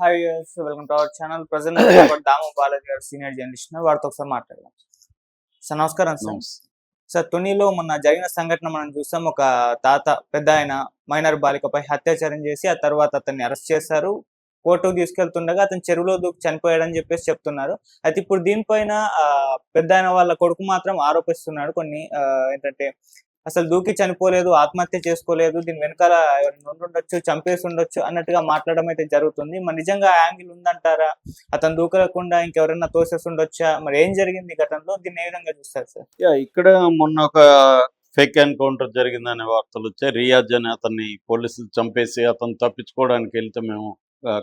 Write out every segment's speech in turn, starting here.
Hi welcome to our channel present Damu Balaji garu senior journalist. వారితో ఒకసారి మాట్లాడదాం. Sir నమస్కారం సార్ సార్ తునిలో మొన్న జరిగిన సంఘటన మనం చూసాం. ఒక తాత పెద్ద ఆయన మైనర్ బాలికపై అత్యాచారం చేసి ఆ తర్వాత అతన్ని అరెస్ట్ చేశారు. కోర్టుకు తీసుకెళ్తుండగా అతను చెరువులో దూకి చనిపోయాడని చెప్పేసి చెప్తున్నారు. అయితే ఇప్పుడు దీనిపైన పెద్ద ఆయన వాళ్ళ కొడుకు మాత్రం ఆరోపిస్తున్నాడు. కొన్ని ఏంటంటే అసలు దూకి చనిపోలేదు ఆత్మహత్య చేసుకోలేదు దీని వెనకాల ఉండుండొచ్చు చంపేసి ఉండొచ్చు అన్నట్టుగా మాట్లాడడం అయితే జరుగుతుంది. మరి నిజంగా యాంగిల్ ఉందంటారా? అతను దూకకుండా ఇంకెవరైనా తోసేసి ఉండొచ్చా మరి ఏం జరిగింది ఘటనలో? దీన్ని ఏ విధంగా చూస్తారు సార్? ఇక్కడ మొన్న ఒక ఫేక్ ఎన్కౌంటర్ జరిగిందనే వార్తలు వచ్చాయి. రియాజ్ అని అతన్ని పోలీసులు చంపేసి అతను తప్పించుకోవడానికి వెళ్తే మేము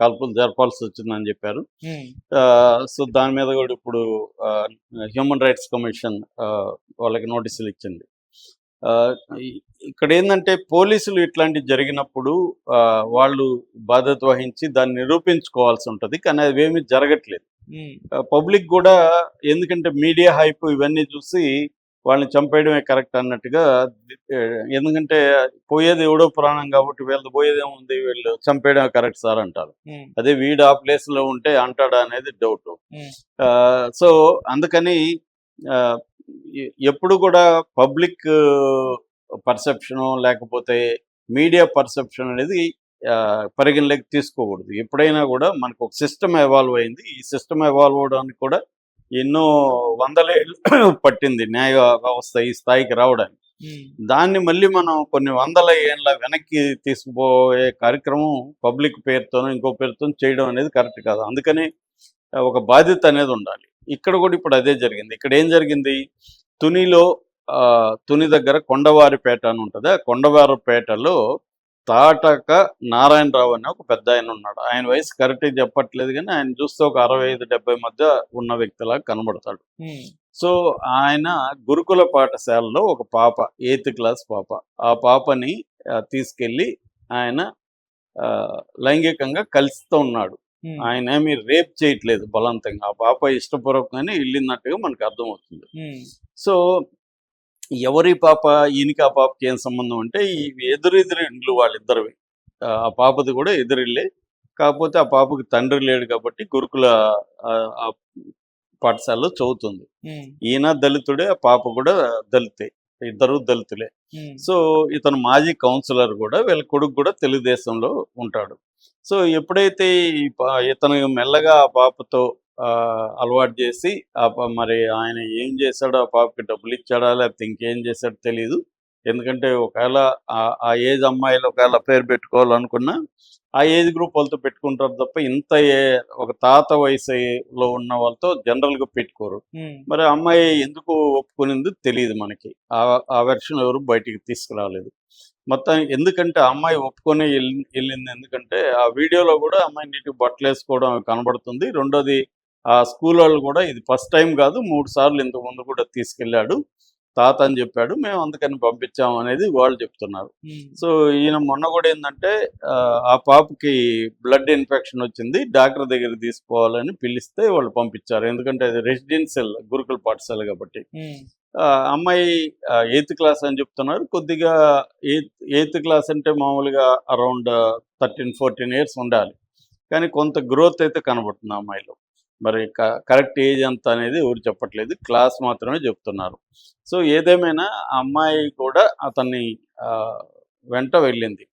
కాల్పులు జరపాల్సి వచ్చిందని చెప్పారు. ఆ, సో దాని మీద కూడా ఇప్పుడు హ్యూమన్ రైట్స్ కమిషన్ వాళ్ళకి నోటీసులు ఇచ్చింది. ఇక్కడ ఏంటంటే పోలీసులు ఇట్లాంటివి జరిగినప్పుడు వాళ్ళు బాధ్యత వహించి దాన్ని నిరూపించుకోవాల్సి ఉంటుంది కానీ అవి ఏమీ జరగట్లేదు. పబ్లిక్ కూడా ఎందుకంటే మీడియా హైప్ ఇవన్నీ చూసి వాళ్ళని చంపేయడమే కరెక్ట్ అన్నట్టుగా ఎందుకంటే పోయేది ఎవడో ప్రాణం కాబట్టి వీళ్ళది పోయేది ఏముంది వీళ్ళు చంపేయడమే కరెక్ట్ సార్ అంటారు. అదే వీడు ఆ ప్లేస్లో ఉంటే అంటాడా అనేది డౌట్. సో అందుకని ఎప్పుడు కూడా పబ్లిక్ పర్సెప్షన్ లేకపోతే మీడియా పర్సెప్షన్ అనేది పరిగణలోకి తీసుకోకూడదు. ఎప్పుడైనా కూడా మనకు ఒక సిస్టమ్ ఎవాల్వ్ అయింది. ఈ సిస్టమ్ ఎవాల్వ్ అవడానికి కూడా ఎన్నో వందల ఏళ్ళు పట్టింది న్యాయ వ్యవస్థ ఈ స్థాయికి రావడానికి. దాన్ని మళ్ళీ మనం కొన్ని వందల ఏళ్ళ వెనక్కి తీసుకుపోయే కార్యక్రమం పబ్లిక్ పేరుతోనో ఇంకో పేరుతో చేయడం అనేది కరెక్ట్ కాదు. అందుకని ఒక బాధ్యత అనేది ఉండాలి. ఇక్కడ కూడా ఇప్పుడు అదే జరిగింది. ఇక్కడ ఏం జరిగింది? తునిలో ఆ, తుని దగ్గర కొండవారిపేట అని ఉంటుంది. ఆ కొండవారిపేటలో తాటక నారాయణరావు అనే ఒక పెద్ద ఆయన ఉన్నాడు. ఆయన వయసు కరెక్ట్గా చెప్పట్లేదు కానీ ఆయన చూస్తే ఒక అరవై ఐదు డెబ్బై మధ్య ఉన్న వ్యక్తిలా కనబడతాడు. సో ఆయన గురుకుల పాఠశాలలో ఒక పాప ఎయిత్ క్లాస్ పాప. ఆ పాపని తీసుకెళ్ళి ఆయన లైంగికంగా కలుస్తూ ఉన్నాడు. ఆయన ఏమి రేప్ చేయట్లేదు బలవంతంగా. ఆ పాప ఇష్టపూర్వకంగానే వెళ్ళినట్టుగా మనకు అర్థమవుతుంది. సో ఎవరి పాప ఈయనకి ఆ పాపకి ఏం సంబంధం అంటే ఈ ఎదురెదురు ఇండ్లు వాళ్ళిద్దరివి. ఆ పాపది కూడా ఎదురిల్లే కాకపోతే ఆ పాపకి తండ్రి లేడు కాబట్టి గురుకుల పాఠశాలలో చదువుతుంది. ఈయన దళితుడే ఆ పాప కూడా దళితే. ఇద్దరు దళితులే. సో ఇతను మాజీ కౌన్సిలర్ కూడా వీళ్ళ కొడుకు కూడా తెలుగుదేశంలో ఉంటాడు. సో ఎప్పుడైతే ఇతను మెల్లగా ఆ పాపతో అలవాటు చేసి మరి ఆయన ఏం చేశాడో ఆ పాపకి డబ్బులు ఇచ్చాడా లేకపోతే ఇంకేం చేశాడో తెలియదు ఎందుకంటే ఒకవేళ ఆ- ఆ ఏజ్ అమ్మాయిలు ఒకవేళ పేరు పెట్టుకోవాలనుకున్నా ఆ ఏజ్ గ్రూప్ వాళ్ళతో పెట్టుకుంటారు తప్ప ఇంత ఏ- ఒక తాత వయసులో ఉన్న వాళ్ళతో జనరల్గా పెట్టుకోరు. మరి అమ్మాయి ఎందుకు ఒప్పుకునింది తెలియదు మనకి. ఆ ఆ వెర్షన్ ఎవరు బయటికి తీసుకురాలేదు. మొత్తం ఎందుకంటే అమ్మాయి ఒప్పుకొని వెళ్ళి- వెళ్ళింది ఎందుకంటే ఆ వీడియోలో కూడా అమ్మాయి నీటి బట్టలు వేసుకోవడం కనబడుతుంది. రెండోది ఆ స్కూల్ వాళ్ళు కూడా ఇది ఫస్ట్ టైం కాదు మూడు సార్లు ఇంతకు ముందు కూడా తీసుకెళ్ళాడు. తాత అని చెప్పాడు మేము అందుకని పంపించాము అనేది వాళ్ళు చెప్తున్నారు. సో ఈయన మొన్న కూడా ఏంటంటే ఆ, పాపకి బ్లడ్ ఇన్ఫెక్షన్ వచ్చింది డాక్టర్ దగ్గర తీసుకోవాలని పిలిస్తే వాళ్ళు పంపించారు. ఎందుకంటే అది రెసిడెన్షియల్ గురుకుల పాఠశాల కాబట్టి. అమ్మాయి ఎయిత్ క్లాస్ అని చెప్తున్నారు. కొద్దిగా ఎయిత్ ఎయిత్ క్లాస్ అంటే మామూలుగా అరౌండ్ థర్టీన్ ఫోర్టీన్ ఇయర్స్ ఉండాలి. కానీ కొంత గ్రోత్ అయితే కనబడుతుంది అమ్మాయిలో. మరి కరెక్ట్ ఏజ్ ఎంత అనేది ఎవరు చెప్పట్లేదు. క్లాస్ మాత్రమే చెప్తున్నారు. సో ఏదేమైనా ఆ అమ్మాయి కూడా అతన్ని వెంట వెళ్ళింది.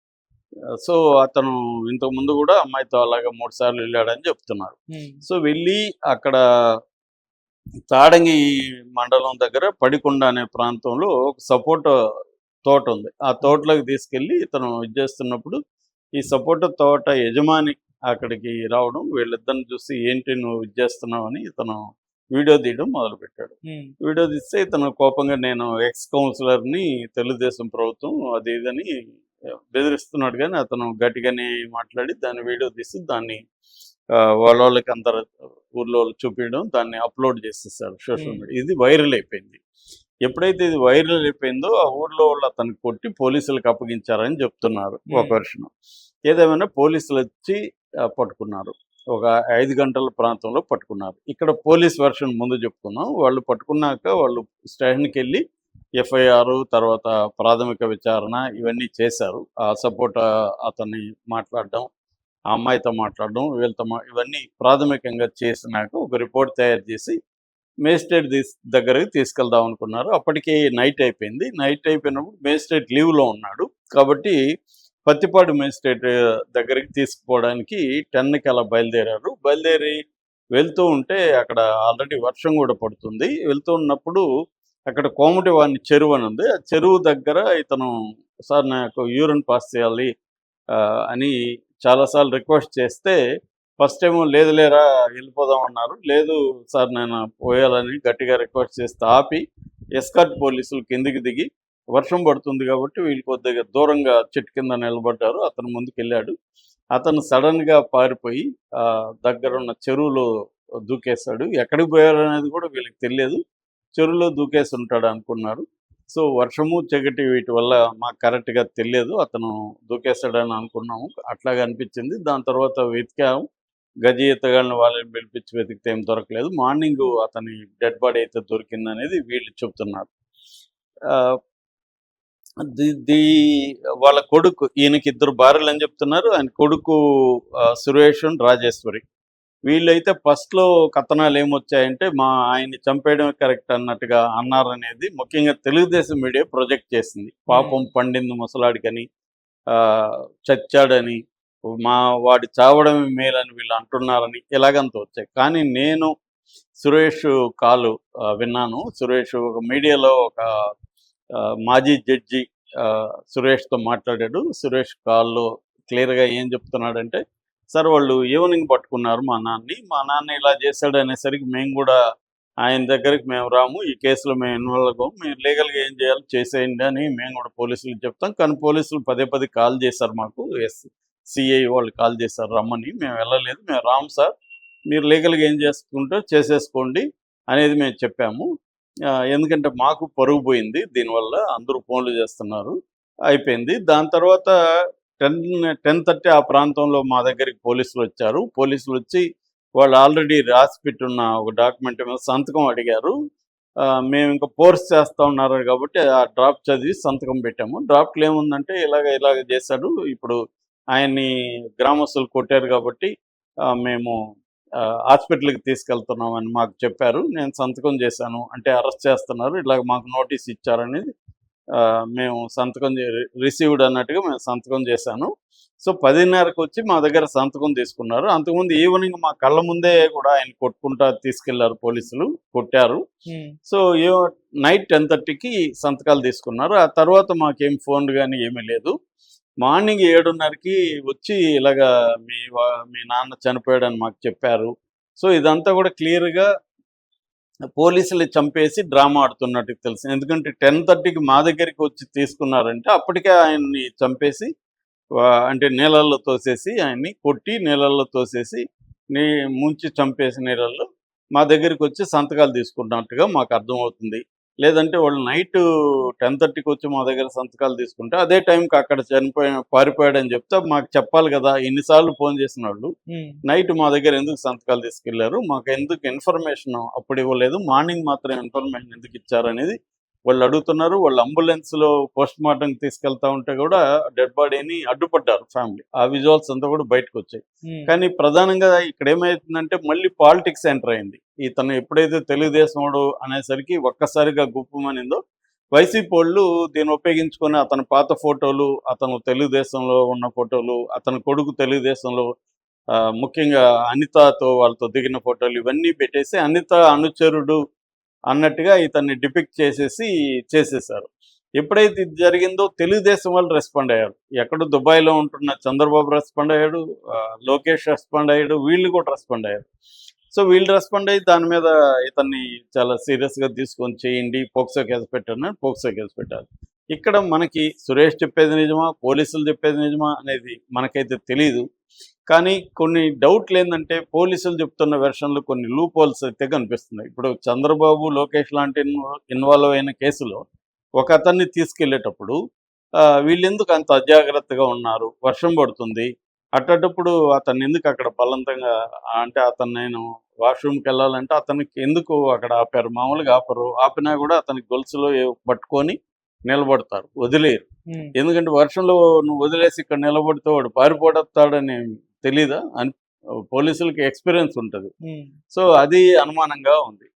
సో అతను ఇంతకు ముందు కూడా అమ్మాయితో అలాగే మూడు సార్లు వెళ్ళాడని చెప్తున్నారు. సో వెళ్ళి అక్కడ తాడంగి మండలం దగ్గర పడికొండ అనే ప్రాంతంలో ఒక సపోటా తోట ఉంది. ఆ తోటలోకి తీసుకెళ్ళి ఇతను ఇది చేస్తున్నప్పుడు ఈ సపోటా తోట యజమాని అక్కడికి రావడం వీళ్ళిద్దరిని చూసి ఏంటి నువ్వు ఇది చేస్తున్నావు అని ఇతను వీడియో తీయడం మొదలుపెట్టాడు. వీడియో తీస్తే ఇతను కోపంగా నేను ఎక్స్ కౌన్సిలర్ని తెలుగుదేశం ప్రభుత్వం అది ఇదని బెదిరిస్తున్నాడు కానీ అతను గట్టిగానే మాట్లాడి దాన్ని వీడియో తీసి దాన్ని వాళ్ళ వాళ్ళకి అందరు ఊర్లో చూపించడం దాన్ని అప్లోడ్ చేసేసాడు సోషల్. మీడియా. ఇది వైరల్ అయిపోయింది. ఎప్పుడైతే ఇది వైరల్ అయిపోయిందో ఆ ఊర్లో వాళ్ళు అతనికి కొట్టి పోలీసులకు అప్పగించారని చెప్తున్నారు ఒక. వెర్షన్ ఏదేమైనా పోలీసులు వచ్చి పట్టుకున్నారు. ఒక ఐదు గంటల ప్రాంతంలో పట్టుకున్నారు. ఇక్కడ పోలీస్ వెర్షన్ ముందు చెప్పుకున్నాం వాళ్ళు పట్టుకున్నాక వాళ్ళు స్టేషన్కి వెళ్ళి ఎఫ్ఐఆర్ తర్వాత ప్రాథమిక విచారణ ఇవన్నీ చేశారు. ఆ సపోర్ట్ అతన్ని మాట్లాడడం ఆ అమ్మాయితో మాట్లాడడం వీళ్ళతో ఇవన్నీ ప్రాథమికంగా చేసినాక ఒక రిపోర్ట్ తయారు చేసి మేజిస్ట్రేట్ దగ్గరకు తీసుకెళ్దాం అనుకున్నారు. అప్పటికే నైట్ అయిపోయింది. నైట్ అయిపోయినప్పుడు మేజిస్ట్రేట్ లీవ్లో ఉన్నాడు. కాబట్టి పత్తిపాడు మేజిస్ట్రేట్ దగ్గరికి తీసుకుపోవడానికి టెన్కి అలా బయలుదేరారు. బయలుదేరి వెళ్తూ ఉంటే అక్కడ ఆల్రెడీ వర్షం కూడా పడుతుంది. వెళ్తూ ఉన్నప్పుడు అక్కడ కోమటి వారిని చెరువు అని ఉంది. ఆ చెరువు దగ్గర ఇతను సార్ నాకు యూరిన్ పాస్ చేయాలి ఆ, అని చాలాసార్లు రిక్వెస్ట్ చేస్తే ఫస్ట్ ఏమో లేదు లేరా వెళ్ళిపోదాం అన్నారు. లేదు సార్ నేను పోయాలని గట్టిగా రిక్వెస్ట్ చేస్తే ఆపి ఎస్కాట్ పోలీసులు కిందికి దిగి వర్షం పడుతుంది కాబట్టి వీళ్ళు కొద్దిగా దూరంగా చెట్టు కింద నిలబడ్డారు. అతను ముందుకు వెళ్ళాడు అతను సడన్గా పారిపోయి ఆ, దగ్గర ఉన్న చెరువులో దూకేశాడు. ఎక్కడికి పోయారు అనేది కూడా వీళ్ళకి తెలియదు. చెరువులో దూకేసి ఉంటాడు అనుకున్నారు. సో వర్షము చెగటి వీటి వల్ల మాకు కరెక్ట్గా తెలియదు. అతను దూకేశాడని అనుకున్నాము. అట్లాగా అనిపించింది. దాని తర్వాత వెతికాము. గజి ఈతగాళ్ళని వాళ్ళని పిలిపించి వెతికితే ఏం దొరకలేదు. మార్నింగ్ అతని డెడ్ బాడీ అయితే దొరికిందనేది వీళ్ళు చెప్తున్నారు. ఆ, వాళ్ళ కొడుకు ఈయనకి ఇద్దరు భార్యలు అని చెప్తున్నారు. ఆయన కొడుకు ఆ, సురేష్ అండ్ రాజేశ్వరి. వీళ్ళైతే ఫస్ట్లో కథనాలు ఏమొచ్చాయంటే మా ఆయన్ని చంపేయడమే కరెక్ట్ అన్నట్టుగా అన్నారనేది ముఖ్యంగా తెలుగుదేశం మీడియా ప్రొజెక్ట్ చేసింది. పాపం పండింది ముసలాడికని చచ్చాడని మా వాడి చావడమే మేలని వీళ్ళు అంటున్నారని ఇలాగంత వచ్చాయి. కానీ నేను సురేష్ కాలు విన్నాను. సురేష్ ఒక మీడియాలో ఒక మాజీ జడ్జి ఆ, సురేష్తో మాట్లాడాడు. సురేష్ కాల్లో క్లియర్గా ఏం చెప్తున్నాడంటే సార్ వాళ్ళు ఈవినింగ్ పట్టుకున్నారు మా నాన్నని. మా నాన్న ఇలా చేశాడు అనేసరికి మేము కూడా ఆయన దగ్గరికి మేము రాము. ఈ కేసులో మేము ఇన్వాల్వ్ అవ్వము మీరు లీగల్గా ఏం చేయాలో చేసేయండి అని మేము కూడా పోలీసులకు చెప్తాం. కానీ పోలీసులు పదే పదే కాల్ చేశారు మాకు. ఎస్ సిఐ వాళ్ళు కాల్ చేశారు రమ్మని. మేము వెళ్ళలేదు. మేము రాము సార్. మీరు లీగల్గా ఏం చేసుకుంటే చేసేసుకోండి అనేది మేము చెప్పాము. ఎందుకంటే మాకు పరుగు పోయింది. దీనివల్ల అందరూ ఫోన్లు చేస్తున్నారు. అయిపోయింది. దాని తర్వాత టెన్ టెన్ థర్టీ ఆ ప్రాంతంలో మా దగ్గరికి పోలీసులు వచ్చారు. పోలీసులు వచ్చి వాళ్ళు ఆల్రెడీ రాసి పెట్టున్న ఒక డాక్యుమెంట్ మీద సంతకం అడిగారు. ఆ, మేము ఇంకా ఫోర్స్ చేస్తా ఉన్నారు కాబట్టి ఆ డ్రాప్ చదివి సంతకం పెట్టాము. డ్రాప్ట్లో ఏముందంటే ఇలాగ ఇలాగ చేశాడు. ఇప్పుడు ఆయన్ని గ్రామస్తులు కొట్టారు కాబట్టి ఆ, మేము హాస్పిటల్కి తీసుకెళ్తున్నామని మాకు చెప్పారు. నేను సంతకం చేశాను. అంటే అరెస్ట్ చేస్తున్నారు. ఇలాగ మాకు నోటీస్ ఇచ్చారనేది ఆ, మేము సంతకం రిసీవ్డ్ అన్నట్టుగా మేము సంతకం చేశాను. సో పదిన్నరకు వచ్చి మా దగ్గర సంతకం తీసుకున్నారు. అంతకుముందు ఈవినింగ్ మా కళ్ళ ముందే కూడా ఆయన కొట్టుకుంటా తీసుకెళ్ళారు పోలీసులు కొట్టారు. సో ఏ నైట్ టెన్ థర్టీకి సంతకాలు తీసుకున్నారు. ఆ తర్వాత మాకేం ఫోన్ కానీ ఏమీ లేదు. మార్నింగ్ ఏడున్నరకి వచ్చి ఇలాగా మీ మీ నాన్న చనిపోయాడని మాకు చెప్పారు. సో ఇదంతా కూడా క్లియర్గా పోలీసులు చంపేసి డ్రామా ఆడుతున్నట్టు తెలుసు. ఎందుకంటే టెన్ థర్టీకి మా దగ్గరికి వచ్చి తీసుకున్నారంటే అప్పటికే ఆయన్ని చంపేసి అంటే నీళ్ళల్లో తోసేసి ఆయన్ని కొట్టి నీళ్ళల్లో తోసేసి నీ ముంచి చంపేసి నీళ్ళల్లో మా దగ్గరికి వచ్చి సంతకాలు తీసుకున్నట్టుగా మాకు అర్థమవుతుంది. లేదంటే వాళ్ళు నైట్ టెన్ థర్టీకి వచ్చి మా దగ్గర సంతకాలు తీసుకుంటే అదే టైంకి అక్కడ చనిపోయిన పారిపోయాడని చెప్తే మాకు చెప్పాలి కదా ఎన్నిసార్లు ఫోన్ చేసిన వాళ్ళు. నైట్ మా దగ్గర ఎందుకు సంతకాలు తీసుకెళ్ళారు? మాకు ఎందుకు ఇన్ఫర్మేషన్ అప్పుడు ఇవ్వలేదు? మార్నింగ్ మాత్రం ఇన్ఫర్మేషన్ ఎందుకు ఇచ్చారు అనేది వాళ్ళు అడుగుతున్నారు వాళ్ళు అంబులెన్స్లో పోస్ట్ మార్టం తీసుకెళ్తా ఉంటే కూడా డెడ్ బాడీని అడ్డుపడ్డారు ఫ్యామిలీ. ఆ విజువల్స్ అంతా కూడా బయటకు వచ్చాయి కానీ ప్రధానంగా ఇక్కడ ఏమైతుందంటే మళ్ళీ పాలిటిక్స్ ఎంటర్ అయింది. ఇతను ఎప్పుడైతే తెలుగుదేశండు అనేసరికి ఒక్కసారిగా గుప్పమనిందో వైసీపీ వాళ్ళు దీన్ని ఉపయోగించుకొని అతని పాత ఫోటోలు అతను తెలుగుదేశంలో ఉన్న ఫోటోలు అతని కొడుకు తెలుగుదేశంలో ఆ, ముఖ్యంగా అనితతో వాళ్ళతో దిగిన ఫోటోలు ఇవన్నీ పెట్టేసి అనిత అనుచరుడు అన్నట్టుగా ఇతన్ని డిపిక్ట్ చేసేసి చేసేసారు ఎప్పుడైతే ఇది జరిగిందో తెలుగుదేశం వాళ్ళు రెస్పాండ్ అయ్యారు. ఎక్కడ దుబాయ్లో ఉంటున్న చంద్రబాబు రెస్పాండ్ అయ్యాడు లోకేష్ రెస్పాండ్ అయ్యాడు వీళ్ళు కూడా రెస్పాండ్ అయ్యారు. సో వీళ్ళు రెస్పాండ్ అయ్యి దాని మీద ఇతన్ని చాలా సీరియస్గా తీసుకొని చేయండి పోక్సో కేసు పెట్టండి పోక్సో కేసు పెట్టారు. ఇక్కడ మనకి సురేష్ చెప్పేది నిజమా? పోలీసులు చెప్పేది నిజమా? అనేది మనకైతే తెలియదు కానీ కొన్ని డౌట్లు ఏంటంటే పోలీసులు చెప్తున్న వెర్షన్లు కొన్ని లూప్ హోల్స్ అయితే కనిపిస్తున్నాయి. ఇప్పుడు చంద్రబాబు లోకేష్ లాంటి ఇన్వాల్వ్ అయిన కేసులో ఒక అతన్ని తీసుకెళ్ళేటప్పుడు ఆ, వీళ్ళెందుకు అంత అజాగ్రత్తగా ఉన్నారు? వర్షం పడుతుంది. అట్టప్పుడు అతన్ని ఎందుకు అక్కడ బలవంతంగా అంటే అతను నేను వాష్రూమ్కి వెళ్ళాలంటే అతనికి ఎందుకు అక్కడ ఆపారు? మామూలుగా ఆపరు. ఆపినా కూడా అతనికి గొలుసులో పట్టుకొని నిలబడతారు వదిలేరు ఎందుకంటే వర్షంలో నువ్వు వదిలేసి ఇక్కడ నిలబడితే వాడు పారిపోతాడని తెలీదా? అని పోలీసులకి ఎక్స్పీరియన్స్ ఉంటుంది. సో అది అనుమానంగా ఉంది.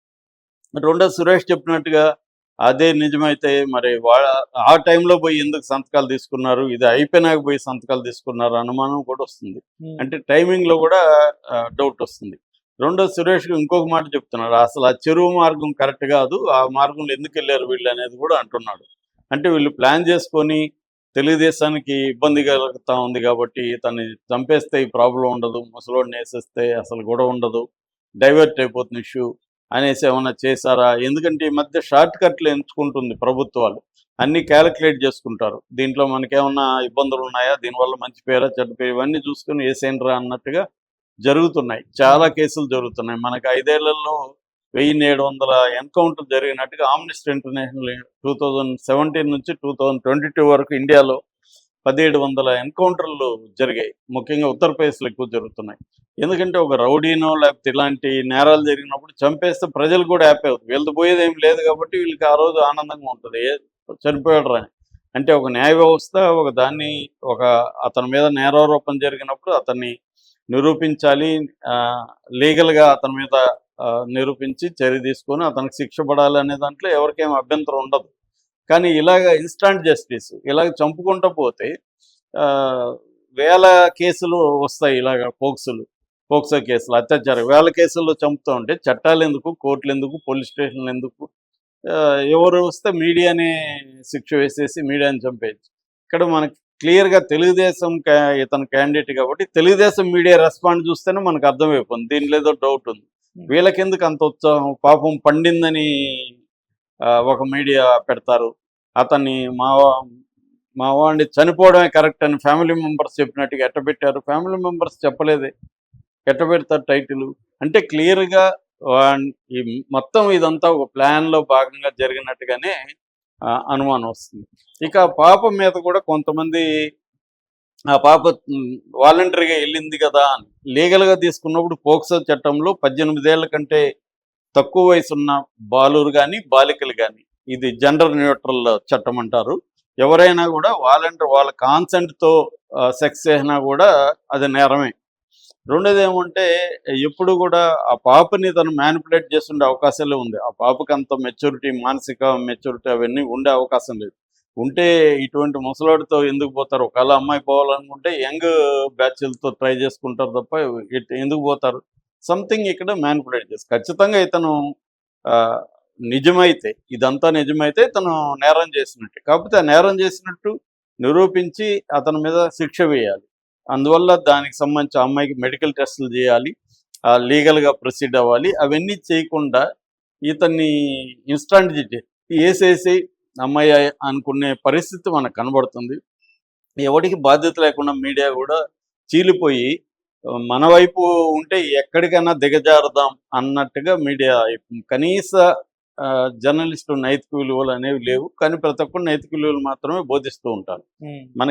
రెండో సురేష్ చెప్పినట్టుగా అదే నిజమైతే మరి వాళ్ళ ఆ టైంలో పోయి ఎందుకు సంతకాలు తీసుకున్నారు? ఇది అయిపోయినాక పోయి సంతకాలు తీసుకున్నారు అనుమానం కూడా వస్తుంది. అంటే టైమింగ్లో కూడా డౌట్ వస్తుంది. రెండో సురేష్ ఇంకొక మాట చెప్తున్నాడు. అసలు ఆ చెరువు మార్గం కరెక్ట్ కాదు. ఆ మార్గంలో ఎందుకు వెళ్ళారు వీళ్ళు? అనేది కూడా అంటున్నాడు. అంటే వీళ్ళు ప్లాన్ చేసుకొని తెలుగుదేశానికి ఇబ్బంది కలుగుతా ఉంది కాబట్టి తను చంపేస్తే ఈ ప్రాబ్లం ఉండదు ముసలోడిని వేసేస్తే అసలు గొడవ ఉండదు డైవర్ట్ అయిపోతుంది ఇష్యూ అనేసి ఏమైనా చేశారా? ఎందుకంటే ఈ మధ్య షార్ట్ కట్లు ఎంచుకుంటుంది ప్రభుత్వాలు. అన్ని క్యాలిక్యులేట్ చేసుకుంటారు. దీంట్లో మనకేమన్నా ఇబ్బందులు ఉన్నాయా? దీనివల్ల మంచి పేరా చెడ్డ పేరు? ఇవన్నీ చూసుకుని వేసేయండిరా అన్నట్టుగా జరుగుతున్నాయి. చాలా కేసులు జరుగుతున్నాయి. మనకి ఐదేళ్ళలో వెయ్యి ఏడు వందల ఎన్కౌంటర్ జరిగినట్టుగా Amnesty International two thousand seventeen నుంచి టూ థౌజండ్ ట్వంటీ టూ వరకు ఇండియాలో పదిహేడు వందల ఎన్కౌంటర్లు జరిగాయి. ముఖ్యంగా ఉత్తరప్రదేశ్లో ఎక్కువ జరుగుతున్నాయి. ఎందుకంటే ఒక రౌడీనో లేకపోతే ఇలాంటి నేరాలు జరిగినప్పుడు చంపేస్తే ప్రజలు కూడా హ్యాపీ అవుతుంది వీళ్ళది పోయేది ఏం లేదు కాబట్టి వీళ్ళకి ఆ రోజు ఆనందంగా ఉంటుంది. ఏ చనిపోయాడు అంటే ఒక న్యాయ వ్యవస్థ ఒక దాన్ని ఒక అతని మీద నేరారోపణ జరిగినప్పుడు అతన్ని నిరూపించాలి. లీగల్గా అతని మీద నిరూపించి చర్య తీసుకొని అతనికి శిక్ష పడాలి అనే దాంట్లో ఎవరికేం అభ్యంతరం ఉండదు. కానీ ఇలాగ ఇన్స్టాంట్ జస్టిస్ ఇలాగ చంపుకుంటూ పోతే ఆ, వేల కేసులు వస్తాయి ఇలాగ పోక్సులు పోక్సో కేసులు అత్యాచారం. వేల కేసుల్లో చంపుతూ ఉంటే చట్టాలు ఎందుకు కోర్టులు ఎందుకు పోలీస్ స్టేషన్లు ఎందుకు? ఆ, ఎవరు వస్తే మీడియాని శిక్ష వేసేసి మీడియాని చంపేయచ్చు. ఇక్కడ మనకి క్లియర్గా తెలుగుదేశం ఇతను క్యాండిడేట్ కాబట్టి తెలుగుదేశం మీడియా రెస్పాండ్ చూస్తేనే మనకు అర్థమైపోతుంది. దీనిలో ఏదో డౌట్ ఉంది. వీళ్ళకెందుకు అంత ఉత్సాహం? పాపం పండిందని ఒక మీడియా పెడతారు. అతన్ని మా మావాడిని చనిపోవడమే కరెక్ట్ అని ఫ్యామిలీ మెంబర్స్ చెప్పినట్టుగా ఎట్ట పెట్టారు ఫ్యామిలీ మెంబర్స్ చెప్పలేదే. ఎట్ట పెడతారు టైటిల్. అంటే క్లియర్గా ఈ మొత్తం ఇదంతా ఒక ప్లాన్లో భాగంగా జరిగినట్టుగానే అనుమానం వస్తుంది. ఇక పాపం మీద కూడా కొంతమంది ఆ పాప వాలంటరీగా వెళ్ళింది కదా అని. లీగల్గా తీసుకున్నప్పుడు పోక్సో చట్టంలో పద్దెనిమిదేళ్ళ కంటే తక్కువ వయసున్న బాలురు కానీ బాలికలు కానీ ఇది జెండర్ న్యూట్రల్ చట్టం అంటారు. ఎవరైనా కూడా వాలంటీర్ వాళ్ళ కాన్సెంట్తో సెక్స్ చేసినా కూడా అది నేరమే. రెండోది ఏమంటే ఎప్పుడు కూడా ఆ పాపని తను మ్యానిపులేట్ చేస్తుండే అవకాశాలే ఉంది. ఆ పాపకి అంత మెచ్యూరిటీ మానసిక మెచ్యూరిటీ అవన్నీ ఉండే అవకాశం లేదు. ఉంటే ఇటువంటి ముసలాడితో ఎందుకు పోతారు? ఒకవేళ అమ్మాయి పోవాలనుకుంటే యంగ్ బ్యాచ్లతో ట్రై చేసుకుంటారు తప్ప ఎందుకు పోతారు? సంథింగ్ ఇక్కడ మ్యానిపులేట్ చేస్తారు. ఖచ్చితంగా ఇతను ఆ, నిజమైతే ఇదంతా నిజమైతే ఇతను నేరం చేసినట్టు. కాకపోతే నేరం చేసినట్టు నిరూపించి అతని మీద శిక్ష వేయాలి. అందువల్ల దానికి సంబంధించి అమ్మాయికి మెడికల్ టెస్టులు చేయాలి ఆ, లీగల్గా ప్రొసీడ్ అవ్వాలి. అవన్నీ చేయకుండా ఇతన్ని ఇన్స్టాంట్ చేసేసి అమ్మాయి అనుకునే పరిస్థితి మనకు కనబడుతుంది. ఎవరికి బాధ్యత లేకుండా మీడియా కూడా చీలిపోయి మన వైపు ఉంటే ఎక్కడికైనా దిగజారుదాం అన్నట్టుగా మీడియా కనీస జర్నలిస్టు నైతిక విలువలు అనేవి లేవు. కానీ ప్రతి ఒక్కరు నైతిక విలువలు మాత్రమే బోధిస్తూ ఉంటారు.